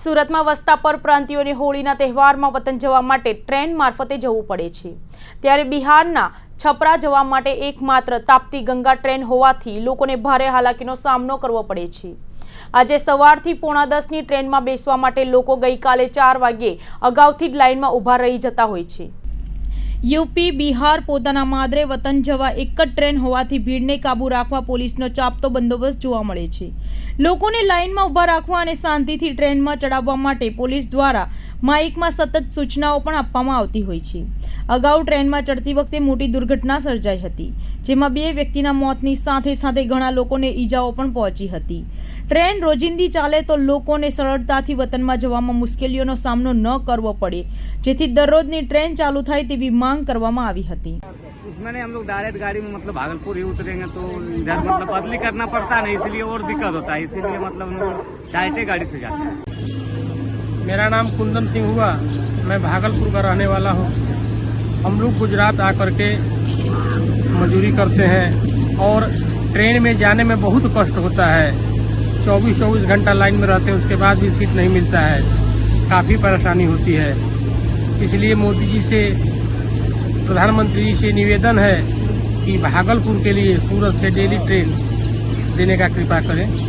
સુરતમાં વસતા પરપ્રાંતિઓને હોળીના તહેવારમાં વતન જવા માટે ટ્રેન મારફતે જવું પડે છે. ત્યારે બિહારના છપરા જવા માટે એકમાત્ર તાપતી ગંગા ટ્રેન હોવાથી લોકોને ભારે હાલાકીનો સામનો કરવો પડે છે. આજે સવારથી પોણા દસની ટ્રેનમાં બેસવા માટે લોકો ગઈકાલે ચાર વાગ્યે અગાઉથી જ લાઇનમાં ઊભા રહી જતા હોય છે. યુપી, બિહાર પોતાના માદરે વતન જવા એક જ ટ્રેન હોવાથી ભીડને કાબૂ રાખવા પોલીસનો ચાપતો બંદોબસ્ત જોવા મળે છે. લોકોને લાઇનમાં ઊભા રાખવા અને શાંતિથી ટ્રેનમાં ચડાવવા માટે પોલીસ દ્વારા માઇકમાં સતત સૂચનાઓ પણ આપવામાં આવતી હોય છે. અગાઉ ટ્રેનમાં ચડતી વખતે મોટી દુર્ઘટના સર્જાઈ હતી, જેમાં બે વ્યક્તિના મોતની સાથે સાથે ઘણા લોકોને ઈજાઓ પણ પહોંચી હતી. ટ્રેન રોજિંદી ચાલે તો લોકોને સરળતાથી વતનમાં જવામાં મુશ્કેલીઓનો સામનો ન કરવો પડે, જેથી દરરોજની ટ્રેન ચાલુ થાય તેવી માંગ કરવામાં આવી હતી उसमें नहीं हम लोग डायरेक्ट गाड़ी में मतलब भागलपुर ही उतरेंगे तो इधर मतलब बदली करना पड़ता है ना इसलिए और दिक्कत होता है इसीलिए मतलब हम लोग डायरेक्ट गाड़ी से जाते हैं मेरा नाम कुंदन सिंह हुआ मैं भागलपुर का रहने वाला हूँ हम लोग गुजरात आकर के मजदूरी करते हैं और ट्रेन में जाने में बहुत कष्ट होता है चौबीस चौबीस घंटा लाइन में रहते हैं उसके बाद भी सीट नहीं मिलता है काफ़ी परेशानी होती है इसलिए मोदी जी से प्रधानमंत्री जी से निवेदन है कि भागलपुर के लिए सूरत से डेली ट्रेन देने का कृपा करें